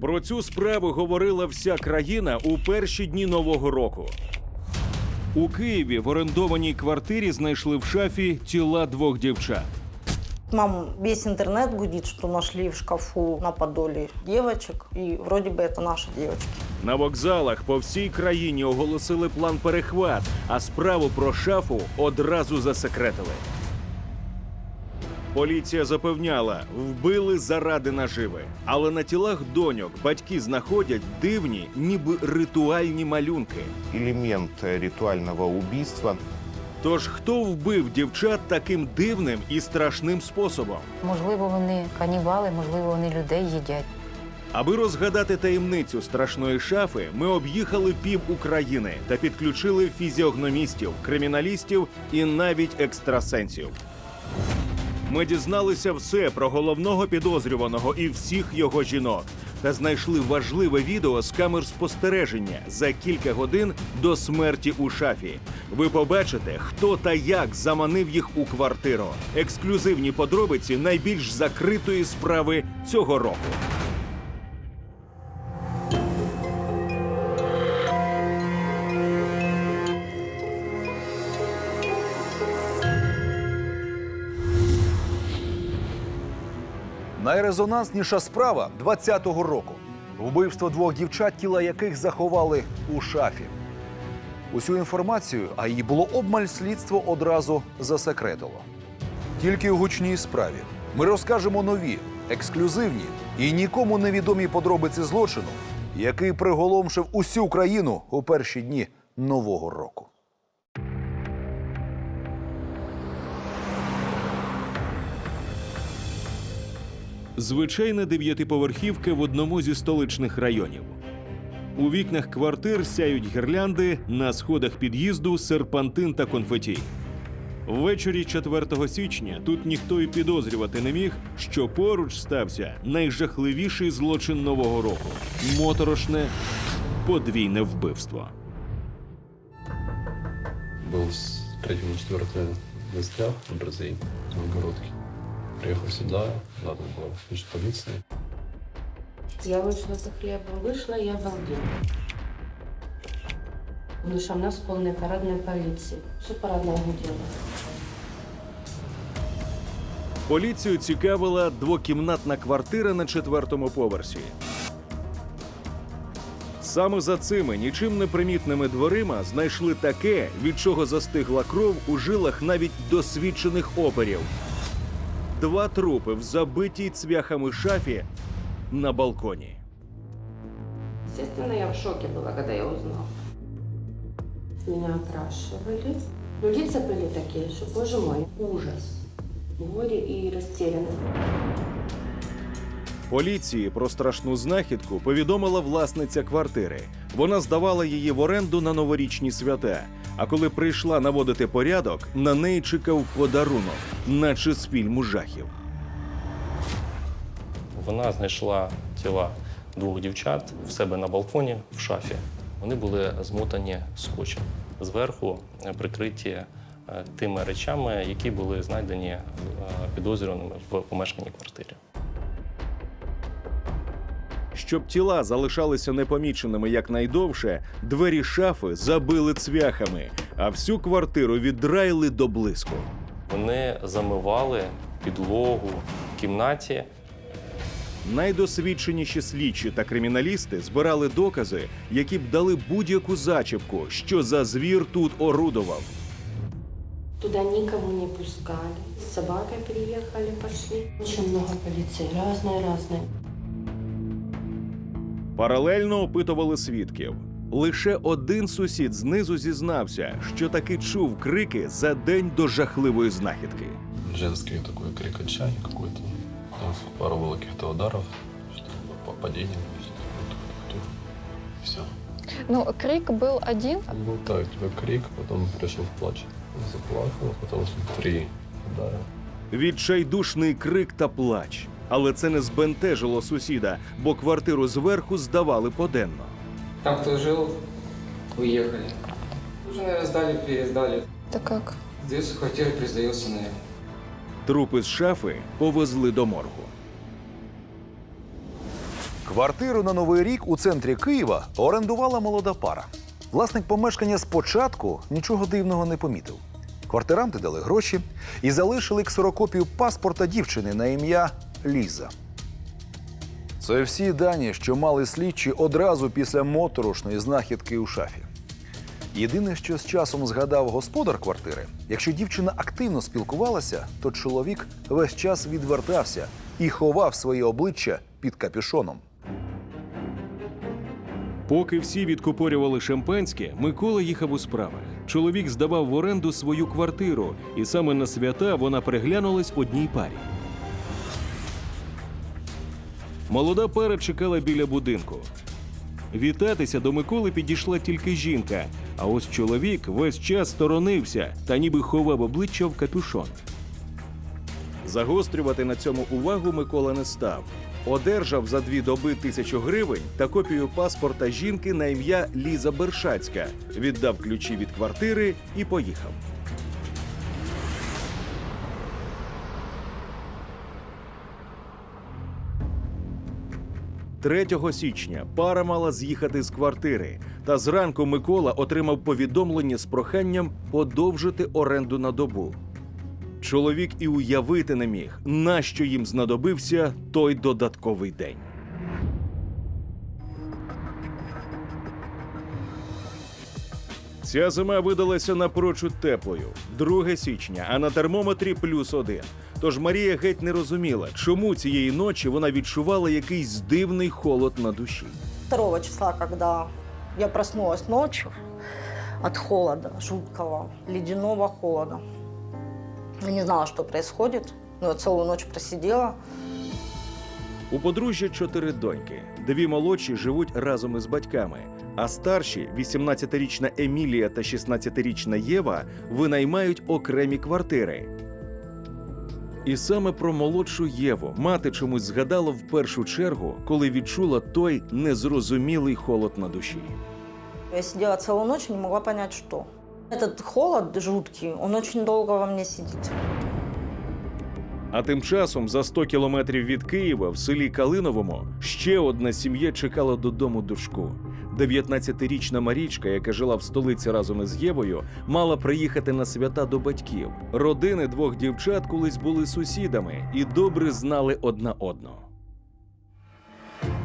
Про цю справу говорила вся країна у перші дні нового року. У Києві в орендованій квартирі знайшли в шафі тіла двох дівчат. Мам, весь интернет гудит, что нашли в шкафу на подоле девочек, и вроде бы это наши девочки. На вокзалах по всій країні оголосили план перехват, а справу про шафу одразу засекретили. Поліція запевняла, вбили заради наживи. Але на тілах доньок батьки знаходять дивні, ніби ритуальні малюнки. элемент э, ритуального убийства. Тож хто вбив дівчат таким дивним і страшним способом? Можливо, вони канібали, можливо, вони людей їдять. Аби розгадати таємницю страшної шафи, ми об'їхали пів України та підключили фізіогномістів, криміналістів і навіть екстрасенсів. Ми дізналися все про головного підозрюваного і всіх його жінок та знайшли важливе відео з камер спостереження за кілька годин до смерті у шафі. Ви побачите, хто та як заманив їх у квартиру. Ексклюзивні подробиці найбільш закритої справи цього року. Найрезонансніша справа 20-го року. Вбивство двох дівчат, тіла яких заховали у шафі. Усю інформацію, а її було обмаль слідство одразу засекретило. Тільки у гучній справі ми розкажемо нові, ексклюзивні і нікому невідомі подробиці злочину, який приголомшив усю країну у перші дні нового року. Звичайна дев'ятиповерхівка в одному зі столичних районів. У вікнах квартир сяють гірлянди, на сходах під'їзду серпантин та конфеті. Ввечері 4 січня тут ніхто і підозрювати не міг, що поруч стався найжахливіший злочин нового року моторошне подвійне вбивство. Был с третьего на четвертое застрял в Бразилии, в. Приехал сюда, надо было включить полиции. Я вийшла за хлібом, вийшла, я обалдела. Тому що в нас повна парадна поліція. Все парадна гуділа. Поліцію цікавила двокімнатна квартира на четвертому поверсі. Саме за цими нічим не примітними дверима знайшли таке, від чого застигла кров у жилах навіть досвідчених оперів. Два трупи в забитій цвяхами шафі на балконі. Естественно, я в шоке была, когда я узнала. Меня опрашивали. Но лица были такие, что, боже мой, ужас. Горе и растерянность. Поліції про страшну знахідку повідомила власниця квартири. Вона здавала її в оренду на новорічні свята. А коли прийшла наводити порядок, на неї чекав подарунок, наче з фільму жахів. Вона знайшла тіла двох дівчат в себе на балконі в шафі. Вони були змотані скотчем. Зверху е, прикриті е, тими речами, які були знайдені е, підозрюваними в помешканій квартирі. Щоб тіла залишалися непоміченими якнайдовше, двері шафи забили цвяхами, а всю квартиру віддраїли до блиску. Вони замивали підлогу в кімнаті. Найдосвідченіші слідчі та криміналісти збирали докази, які б дали будь-яку зачіпку, що за звір тут орудував. Туда никого не пускали. С собакой приехали, пошли. Очень много полиции, разные-разные. Паралельно опитували свідків. Лише один сусід знизу зізнався, що таки чув крики за день до жахливої знахідки. Женский такой крик отчаяния какой-то. Там пару было каких-то ударов, что по- падение. Все. Ну, крик был один. Был так, типа крик, потом пришел в плач. Заплакал, потом три удара. Відчайдушний крик та плач. Але це не збентежило сусіда, бо квартиру зверху здавали поденно. Там, кто жил, уехали. Уже, наверное, сдали, пересдали. Это как? Сдается квартира, пересдается, наверное. Трупи з шафи повезли до моргу. Квартиру на новий рік у центрі Києва орендувала молода пара. Власник помешкання спочатку нічого дивного не помітив. Квартиранти дали гроші і залишили ксерокопію паспорта дівчини на ім'я Ліза. Це всі дані, що мали слідчі одразу після моторошної знахідки у шафі. Єдине, що з часом згадав господар квартири, якщо дівчина активно спілкувалася, то чоловік весь час відвертався і ховав своє обличчя під капюшоном. Поки всі відкупорювали шампанське, Микола їхав у справах. Чоловік здавав в оренду свою квартиру, і саме на свята вона переглянулась одній парі. Молода пара чекала біля будинку. Вітатися до Миколи підійшла тільки жінка, а ось чоловік весь час сторонився та ніби ховав обличчя в капюшон. Загострювати на цьому увагу Микола не став. Одержав за дві доби тисячу гривень та копію паспорта жінки на ім'я Ліза Бершацька, віддав ключі від квартири і поїхав. Третього січня пара мала з'їхати з квартири, та зранку Микола отримав повідомлення з проханням подовжити оренду на добу. Чоловік і уявити не міг, нащо їм знадобився той додатковий день. Ця зима видалася напрочуд теплою 2 січня, а на термометрі плюс один. Тож Марія геть не розуміла, чому цієї ночі вона відчувала якийсь дивний холод на душі. 2 числа, когда я проснулась ночью от холода, жуткого, ледяного холода. Я не знала, что происходит, но я целую ночь просидела. У подружжя чотири доньки. Дві молодші живуть разом із батьками, а старші 18-річна Емілія та 16-річна Єва винаймають окремі квартири. І саме про молодшу Єву мати чомусь згадала в першу чергу, коли відчула той незрозумілий холод на душі. Я сидела целую ночь и не могла понять, что. Этот холод жуткий, он очень долго во мне сидит. А тим часом за 100 кілометрів від Києва, в селі Калиновому, ще одна сім'я чекала додому дочку. 19-річна Марічка, яка жила в столиці разом із Євою, мала приїхати на свята до батьків. Родини двох дівчат колись були сусідами і добре знали одна одного.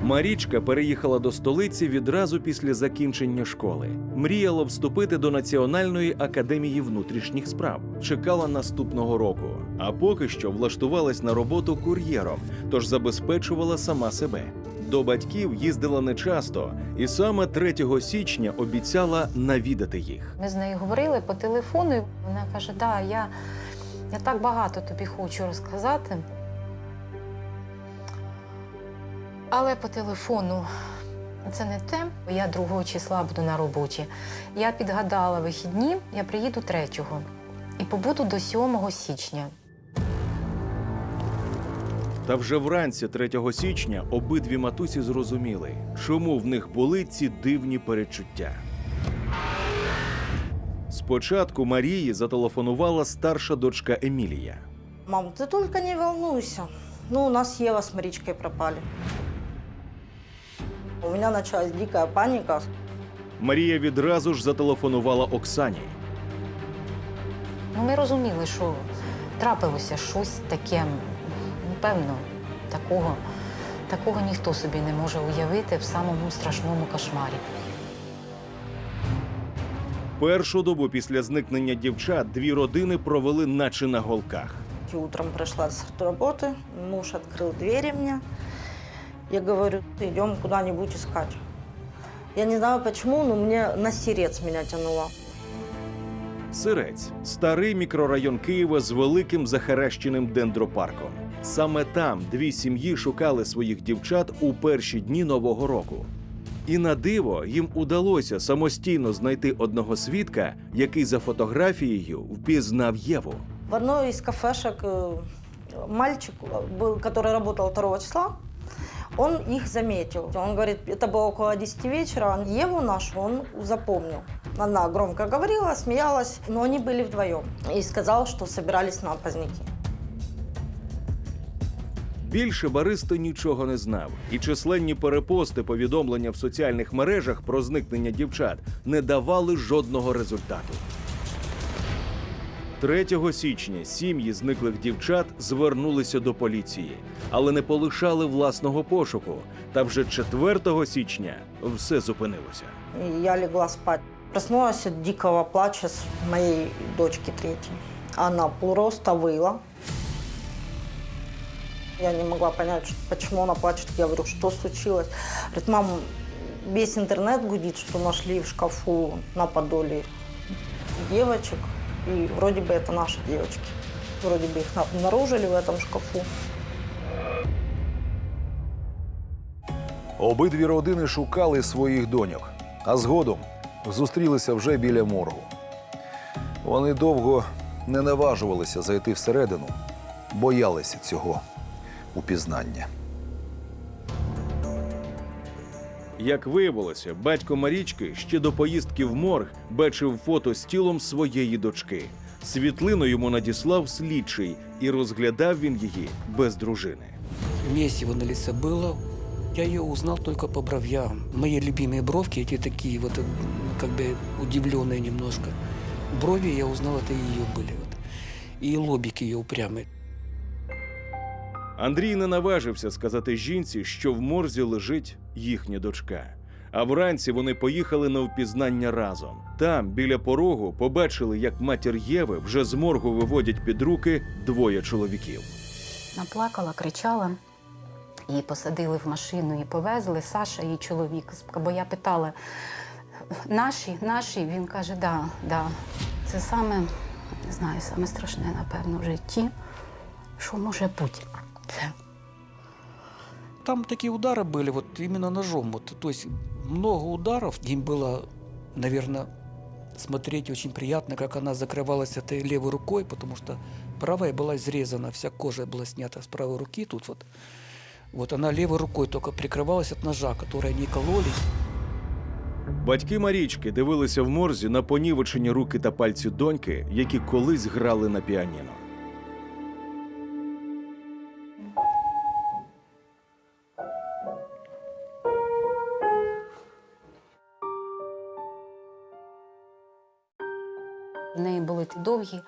Марічка переїхала до столиці відразу після закінчення школи. Мріяла вступити до Національної академії внутрішніх справ. Чекала наступного року. А поки що влаштувалась на роботу кур'єром, тож забезпечувала сама себе. До батьків їздила нечасто, і саме 3 січня обіцяла навідати їх. Ми з нею говорили по телефону. Вона каже: да, я, я так багато тобі хочу розказати. Але по телефону це не те. Я 2 числа буду на роботі. Я підгадала вихідні, я приїду 3-го і побуду до 7 січня. Та вже вранці 3 січня обидві матусі зрозуміли, чому в них були ці дивні перечуття. Спочатку Марії зателефонувала старша дочка Емілія. Мам, ты только не волнуйся. Ну, у нас Ева с Маричкой пропали. У меня началась дикая паника. Марія відразу ж зателефонувала Оксані. Ну, ми розуміли, що трапилося щось таке, напевно, такого, такого ніхто собі не може уявити в самому страшному кошмарі. Першу добу після зникнення дівчат дві родини провели наче на голках. И утром пришла с работы, муж открыл двери мне. Я говорю, идем куда-нибудь искать. Я не знаю почему, но мне на сирец меня тянуло. Сирець старий мікрорайон Києва з великим захаращеним дендропарком. Саме там дві сім'ї шукали своїх дівчат у перші дні нового року. І на диво їм удалося самостійно знайти одного свідка, який за фотографією впізнав Єву. В одной из кафешек э, мальчик, э, был, который работал 2 числа, он их заметил. Он говорит, это было около 10 вечера, он Еву нашу он запомнил. Она громко говорила, смеялась, но они были вдвоем. И сказал, что собирались на поздняки. Більше Баристо нічого не знав, і численні перепости повідомлення в соціальних мережах про зникнення дівчат не давали жодного результату. 3 січня сім'ї зниклих дівчат звернулися до поліції, але не полишали власного пошуку. Та вже 4 січня все зупинилося. Я легла спать. Проснулась от дикого плача с моей дочки третьей. Она просто выла. Я не могла понять, что- почему она плачет. Я говорю, что случилось? Говорит, мам, весь интернет гудит, что нашли в шкафу на подоле девочек. И вроде бы это наши девочки. Вроде бы их на- обнаружили в этом шкафу. Обидві родини шукали своїх доньок, а згодом зустрілися вже біля моргу. Вони довго не наважувалися зайти всередину, боялися цього упізнання. Як виявилося, батько Марічки ще до поїздки в морг бачив фото з тілом своєї дочки. Світлину йому надіслав слідчий, і розглядав він її без дружини. Месиво на лице было. Я ее узнал только по бровям. Мои любимые бровки, эти такие вот, м, как бы удивленные немножко. Брови я узнал, это ее были. Вот. И лобик ее упрямый. Андрій не наважився сказати жінці, що в морзі лежить їхня дочка. А вранці вони поїхали на впізнання разом. Там, біля порогу, побачили, як матір Єви вже з моргу виводять під руки двоє чоловіків. Наплакала, кричала. Її посадили в машину і повезли. Саша, її чоловік. Бо я питала: наші, наші? Він каже, да, да. Це саме, не знаю, саме страшне, напевно, в житті. Що може бути? Це. Там такие удары были, вот именно ножом. Вот, то есть много ударов. Им было, наверное, смотреть очень приятно, как она закрывалась этой левой рукой, потому что правая была изрезана, вся кожа была снята с правой руки тут вот. Вот она левой рукой только прикрывалась от ножа, который они кололи. Батьки Марічки дивилися в морзі на понівечені руки та пальці доньки, які колись грали на піаніно. Неї були ті довгі,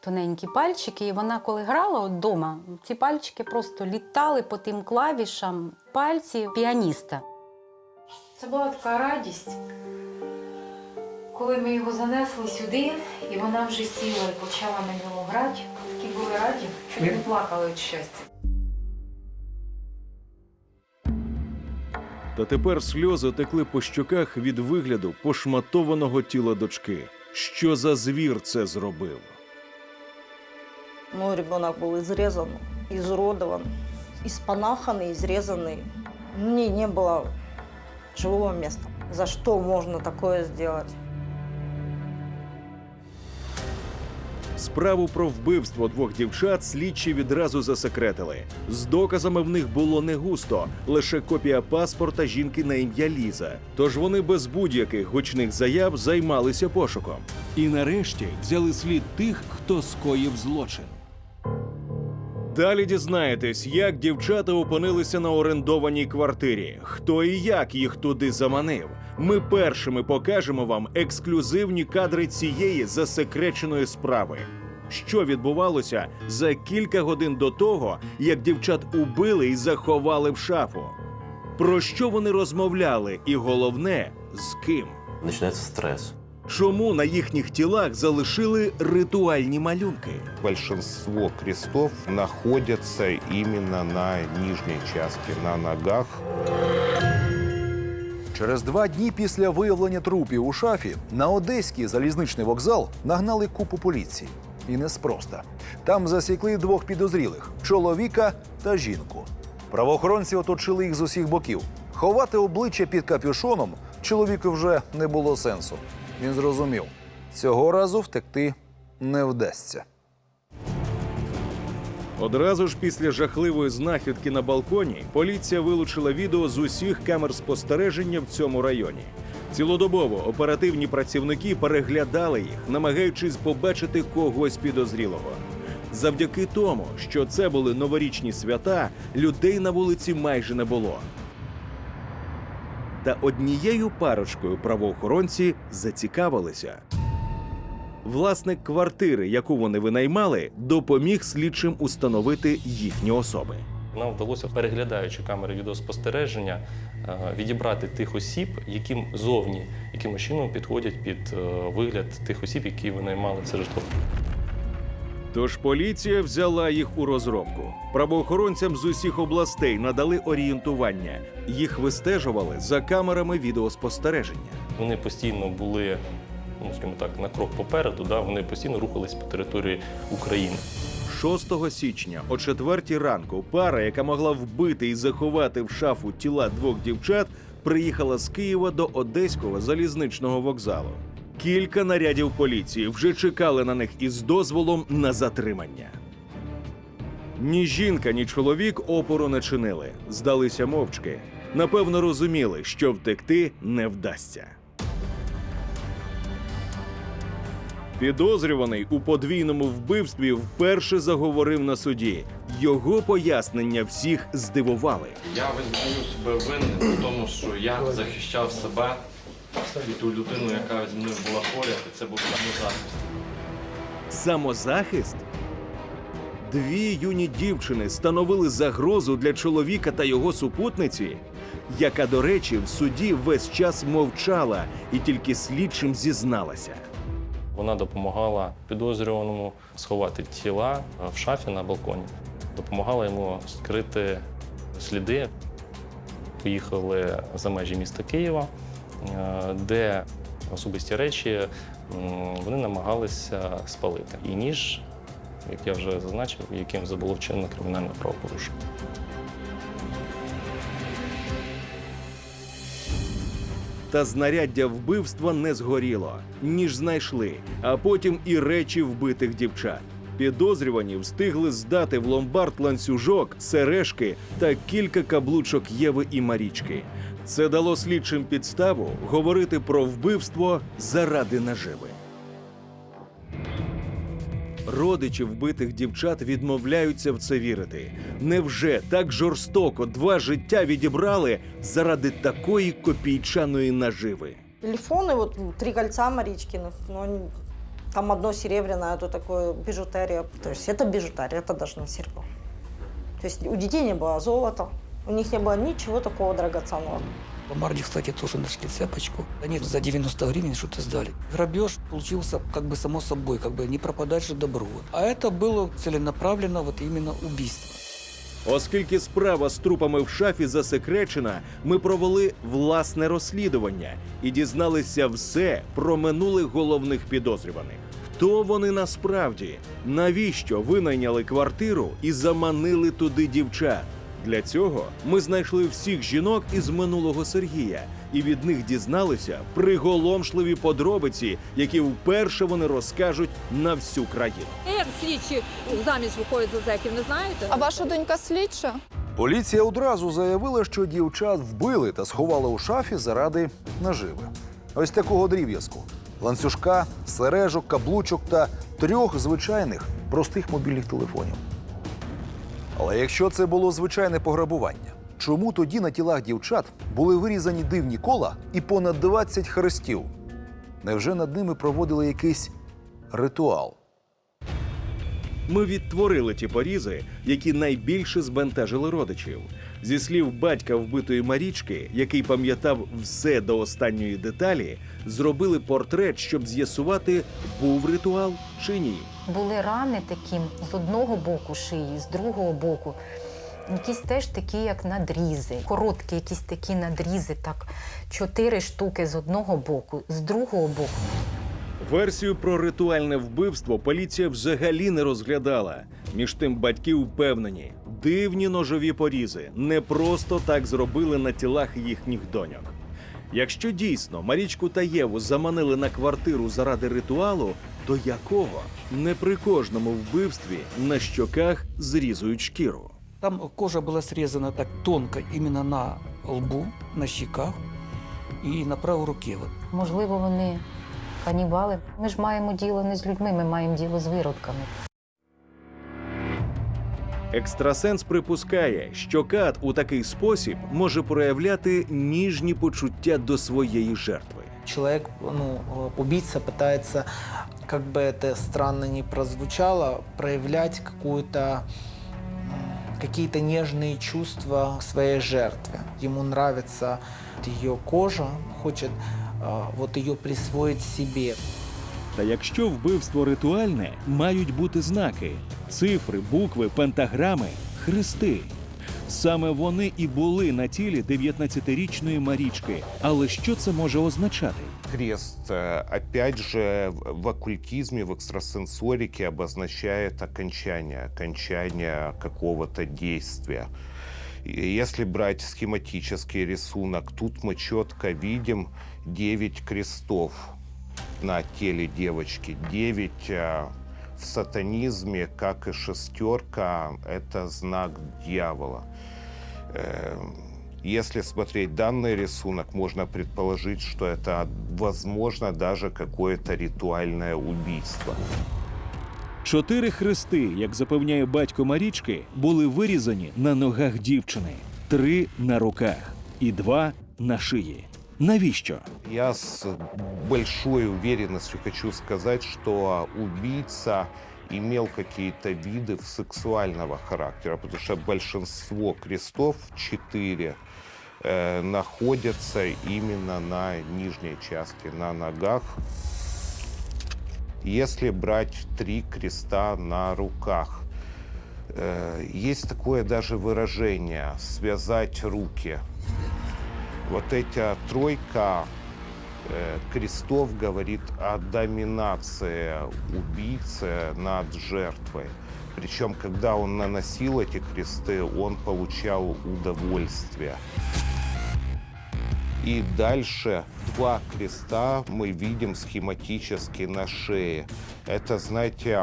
тоненькі пальчики, і вона, коли грала от вдома, ці пальчики просто літали по тим клавішам пальці піаніста. Це була така радість, коли ми його занесли сюди, і вона вже сіла і почала на ньому грати. Такі були раді, що не плакали від щастя. Та тепер сльози текли по щоках від вигляду пошматованого тіла дочки Що за звір це зробив? Мой ребенок был изрезан, изуродован, испанаханный, изрезанный. В ней не было живого места. За что можно такое сделать? Справу про вбивство двох дівчат слідчі відразу засекретили. З доказами в них було не густо, лише копія паспорта жінки на ім'я Ліза. Тож вони без будь-яких гучних заяв займалися пошуком. І нарешті взяли слід тих, хто скоїв злочин. Далі дізнаєтесь, як дівчата опинилися на орендованій квартирі, хто і як їх туди заманив. Ми першими покажемо вам ексклюзивні кадри цієї засекреченої справи. Що відбувалося за кілька годин до того, як дівчат убили і заховали в шафу? Про що вони розмовляли, і головне, з ким? Начинается стресс. Чому на їхніх тілах залишили ритуальні малюнки? Большинство крестов находятся именно на нижней части, на ногах. Через два дні після виявлення трупів у шафі на одеський залізничний вокзал нагнали купу поліції. І неспроста. Там засікли двох підозрілих чоловіка та жінку. Правоохоронці оточили їх з усіх боків. Ховати обличчя під капюшоном чоловіку вже не було сенсу. Він зрозумів, цього разу втекти не вдасться. Одразу ж після жахливої знахідки на балконі поліція вилучила відео з усіх камер спостереження в цьому районі. Цілодобово оперативні працівники переглядали їх, намагаючись побачити когось підозрілого. Завдяки тому, що це були новорічні свята, людей на вулиці майже не було. Та однією парочкою правоохоронці зацікавилися. Власник квартири, яку вони винаймали, допоміг слідчим установити їхні особи. Нам вдалося, переглядаючи камери відеоспостереження, е, відібрати тих осіб, яким зовні якимось чином підходять під е, вигляд тих осіб, які винаймали це житло. Тож поліція взяла їх у розробку. Правоохоронцям з усіх областей надали орієнтування. Їх вистежували за камерами відеоспостереження. Вони постійно були, ну скажімо так, на крок попереду. Да? Вони постійно рухались по території України. 6 січня о 4 ранку пара, яка могла вбити і заховати в шафу тіла двох дівчат, приїхала з Києва до Одеського залізничного вокзалу. Кілька нарядів поліції вже чекали на них із дозволом на затримання. Ні жінка, ні чоловік опору не чинили, здалися мовчки. Напевно, розуміли, що втекти не вдасться. Підозрюваний у подвійному вбивстві вперше заговорив на суді. Його пояснення всіх здивували. Я визнаю себе винним в тому, що я захищав себе і ту людину, яка зі мною була поряд, і це був самозахист. Самозахист? Дві юні дівчини становили загрозу для чоловіка та його супутниці, яка, до речі, в суді весь час мовчала і тільки слідчим зізналася. Вона допомагала підозрюваному сховати тіла е, в шафі на балконі, допомагала йому скрити сліди. Поїхали за межі міста Києва, е, де особисті речі вони намагалися спалити. І ніж, як я вже зазначив, яким було вчинено кримінальне правопорушення. Та знаряддя вбивства не згоріло, ніж знайшли, а потім і речі вбитих дівчат. Підозрювані встигли здати в ломбард ланцюжок, сережки та кілька каблучок Єви і Марічки. Це дало слідчим підставу говорити про вбивство заради наживи. Родичі вбитих дівчат відмовляються в це вірити. Невже так жорстоко два життя відібрали заради такої копійчаної наживи? Телефоны, вот м, три кольца Маричкиных, но они- там одно серебряное, а то такое бижутерия. То есть это бижутерия, это даже не серебро. То есть у детей не было золота, у них не было ничего такого драгоценного. В Марде, кстати, тоже нашли цепочку. Они за 90 гривен что-то сдали. Грабеж получился как бы само собой, как бы не пропадать же добру. А это было целенаправленно вот именно убийство. Оскільки справа з трупами в шафі засекречена, ми провели власне розслідування і дізналися все про минулих головних підозрюваних. Хто вони насправді? Навіщо винайняли квартиру і заманили туди дівчат? Для цього ми знайшли всіх жінок із минулого Сергія і від них дізналися приголомшливі подробиці, які вперше вони розкажуть на всю країну. Як слідчі заміж виходять за зеків, не знаєте? А ваша донька слідча? Поліція одразу заявила, що дівчат вбили та сховали у шафі заради наживи. Ось такого дрів'язку: ланцюжка, сережок, каблучок та трьох звичайних простих мобільних телефонів. Але якщо це було звичайне пограбування, чому тоді на тілах дівчат були вирізані дивні кола і понад 20 хрестів? Невже над ними проводили якийсь ритуал? Ми відтворили ті порізи, які найбільше збентежили родичів. Зі слів батька вбитої Марічки, який пам'ятав все до останньої деталі, зробили портрет, щоб з'ясувати, був ритуал чи ні. Були рани такі з одного боку шиї, з другого боку. Якісь теж такі, як надрізи, короткі якісь такі надрізи, так чотири штуки з одного боку, з другого боку. Версію про ритуальне вбивство поліція взагалі не розглядала. Між тим батьки впевнені, дивні ножові порізи не просто так зробили на тілах їхніх доньок. Якщо дійсно Марічку та Єву заманили на квартиру заради ритуалу, то якого не при кожному вбивстві на щоках зрізують шкіру. Там кожа была срезана так тонко именно на лбу, на щеках и на правой руке. Вот. Можливо, вони канібали. Ми ж маємо діло не з людьми, ми маємо діло з виродками. Екстрасенс припускає, що кат у такий спосіб може проявляти ніжні почуття до своєї жертви. Человек, ну, э, убийца пытается, как бы это странно ни прозвучало, проявлять какую-то м, какие-то нежные чувства к своей жертве. Ему нравится ее кожа, хочет э, вот ее присвоить себе. Та якщо вбивство ритуальне, мають бути знаки: цифри, букви, пентаграми, хрести. Саме вони і були на тілі 19-річної Марічки. Але що це може означати? Крест, э, опять же, в в оккультизме, в экстрасенсорике обозначает окончание, окончание какого-то действия. И Если брать схематический рисунок, тут мы четко видим 9 крестов на теле девочки. 9 э, в сатанизме, как и шестерка, это знак дьявола. Э, Если смотреть данный рисунок, можно предположить, что это, возможно, даже какое-то ритуальное убийство. Чотири хрести, як запевняє батько Марічки, були вирізані на ногах дівчини, три на руках і два на шиї. Навіщо? Я с большой уверенностью хочу сказать, что убийца имел какие-то виды сексуального характера, потому что большинство крестов, четыре, э, находятся именно на нижней части, на ногах. Если брать три креста на руках, э, есть такое даже выражение «связать руки». Вот эта тройка э, крестов говорит о доминации убийцы над жертвой. Причем, когда он наносил эти кресты, он получал удовольствие. И дальше два креста мы видим схематически на шее. Это, знаете,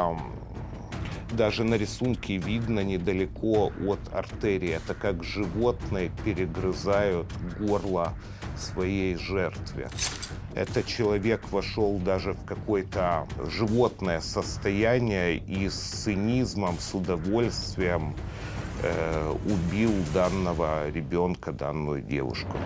даже на рисунке видно недалеко от артерии. Это как животные перегрызают горло своей жертве. Этот человек вошел даже в какое-то животное состояние и с цинизмом, с удовольствием э, убил данного ребенка, данную девушку.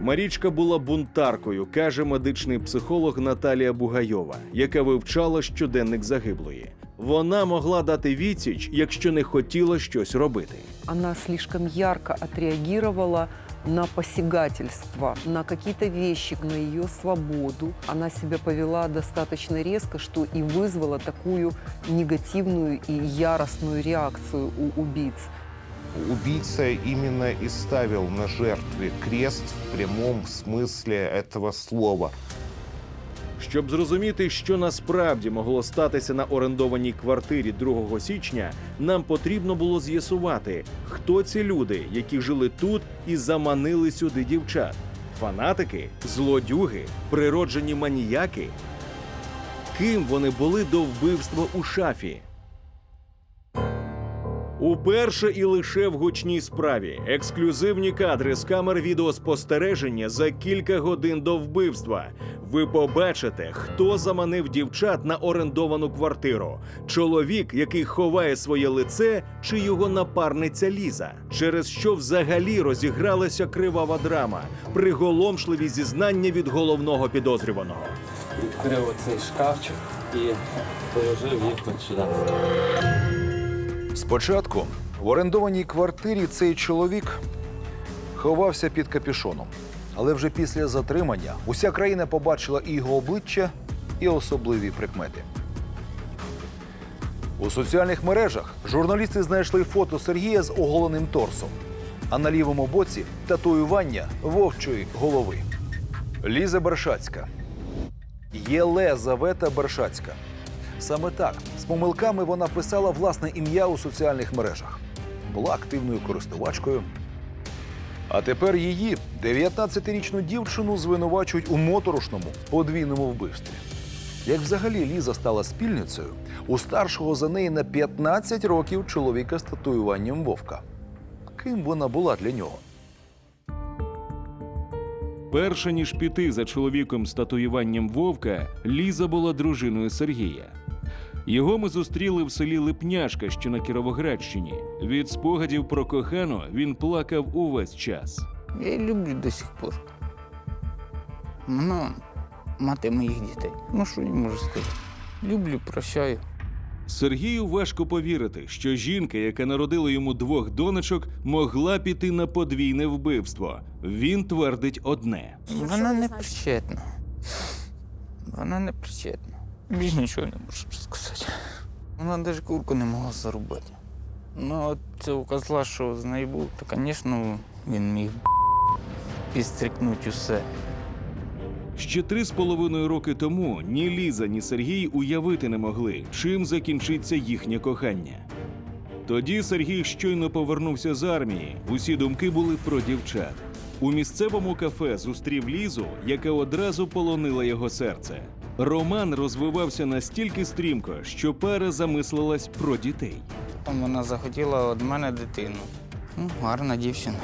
Марічка була бунтаркою, каже медичний психолог Наталія Бугайова, яка вивчала щоденник загиблої. Вона могла дати відсіч, якщо не хотіла щось робити. она слишком ярко отреагировала на посягательство, на какие-то вещи, на ее свободу. Она себя повела достаточно резко, что и вызвало такую негативную и яростную реакцию у убийц. Убийца именно и ставил на жертве крест в прямом смысле этого слова. щоб зрозуміти, що насправді могло статися на орендованій квартирі 2 січня, нам потрібно було з'ясувати, хто ці люди, які жили тут і заманили сюди дівчат. Фанатики, злодюги, природжені маніяки. Ким вони були до вбивства у шафі? Уперше і лише в гучній справі ексклюзивні кадри з камер відеоспостереження за кілька годин до вбивства. Ви побачите, хто заманив дівчат на орендовану квартиру. Чоловік, який ховає своє лице, чи його напарниця Ліза, через що взагалі розігралася кривава драма, приголомшливі зізнання від головного підозрюваного. Відкрив оцей шкафчик і положив їх от сюди. Спочатку в орендованій квартирі цей чоловік ховався під капюшоном. Але вже після затримання уся країна побачила і його обличчя, і особливі прикмети. У соціальних мережах журналісти знайшли фото Сергія з оголеним торсом, а на лівому боці татуювання вовчої голови. Ліза Бершацька. Єлизавета Бершацька. Саме так, помилками вона писала власне ім'я у соціальних мережах. Була активною користувачкою. А тепер її, 19-річну дівчину, звинувачують у моторошному подвійному вбивстві. Як взагалі Ліза стала спільницею у старшого за неї на 15 років чоловіка з татуюванням вовка. Ким вона була для нього? Перше ніж піти за чоловіком з татуюванням вовка, Ліза була дружиною Сергія. Його ми зустріли в селі Липняшка, що на Кіровоградщині. Від спогадів про кохану він плакав увесь час. Я її люблю до сих пор. Вона мати моїх дітей. Ну що я можу сказати? Люблю, прощаю. Сергію важко повірити, що жінка, яка народила йому двох донечок, могла піти на подвійне вбивство. Він твердить одне. Вона не причетна. Вона не причетна. Більш нічого не можу сказати. Вона навіть курку не могла зарубати. Ну, от цього козла, що з нею був, то, звісно, він міг підстрикнути усе. Ще три з половиною роки тому ні Ліза, ні Сергій уявити не могли, чим закінчиться їхнє кохання. Тоді Сергій щойно повернувся з армії. Усі думки були про дівчат. У місцевому кафе зустрів Лізу, яка одразу полонила його серце. Роман розвивався настільки стрімко, що пара замислилась про дітей. Там вона захотіла від мене дитину. Ну, гарна дівчина.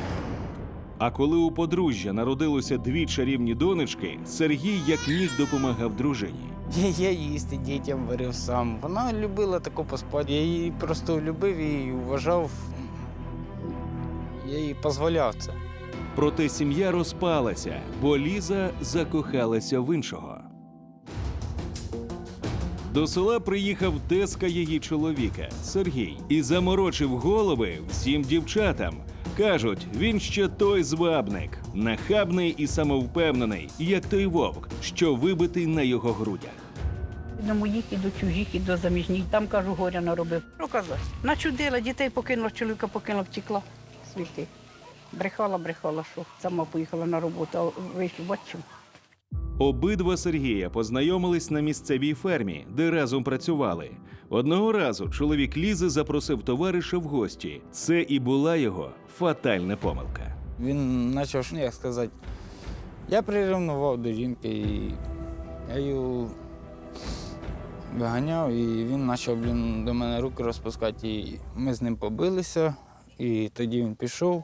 А коли у подружжя народилося дві чарівні донечки, Сергій як міг допомагав дружині. Я, я їсти дітям варив сам. Вона любила тако поспати. Я її просто любив і вважав. Я їй дозволяв це. Проте сім'я розпалася, бо Ліза закохалася в іншого. До села приїхав тезка її чоловіка Сергій і заморочив голови всім дівчатам. Кажуть, він ще той звабник, нахабний і самовпевнений, як той вовк, що вибитий на його грудях. До моїх і до чужих, і до заміжніх. Там, кажу, горя наробив. Казати? Начудила, дітей покинула, чоловіка покинула, втекла. Світи. Брехала, брехала, що сама поїхала на роботу, а вийшов, бачив. Обидва Сергія познайомились на місцевій фермі, де разом працювали. Одного разу чоловік Лізи запросив товариша в гості. Це і була його фатальна помилка. Він почав, ну, як сказати, я приревнував до жінки, і я її виганяв, і він почав блін, до мене руки розпускати. І ми з ним побилися, і тоді він пішов.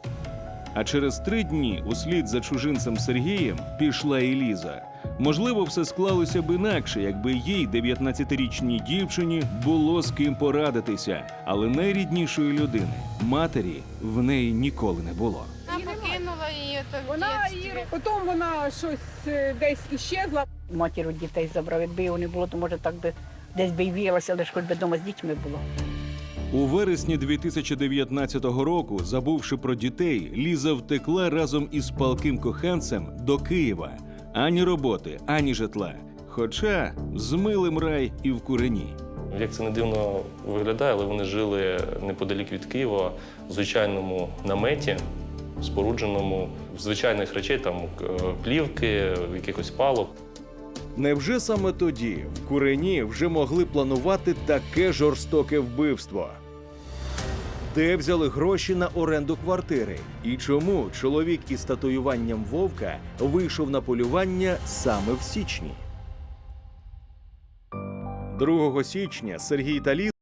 А через три дні, услід за чужинцем Сергієм, пішла і Ліза. Можливо, все склалося б інакше, якби їй, 19-річній дівчині, було з ким порадитися, але найріднішої людини, матері, в неї ніколи не було. Вона покинула її то Вона і потім вона щось е, десь іщезла. Матір у дітей забрав. Якби його не було, то може так би десь би й віялася, але ж хоч би вдома з дітьми було. У вересні 2019 року, забувши про дітей, Ліза втекла разом із палким коханцем до Києва. Ані роботи, ані житла. Хоча з милим рай і в курені. Як це не дивно виглядає, але вони жили неподалік від Києва в звичайному наметі, спорудженому з звичайних речей, там е, плівки, якихось палок. Невже саме тоді в курені вже могли планувати таке жорстоке вбивство? Де взяли гроші на оренду квартири? І чому чоловік із татуюванням вовка вийшов на полювання саме в січні? 2 січня Сергій та Ліза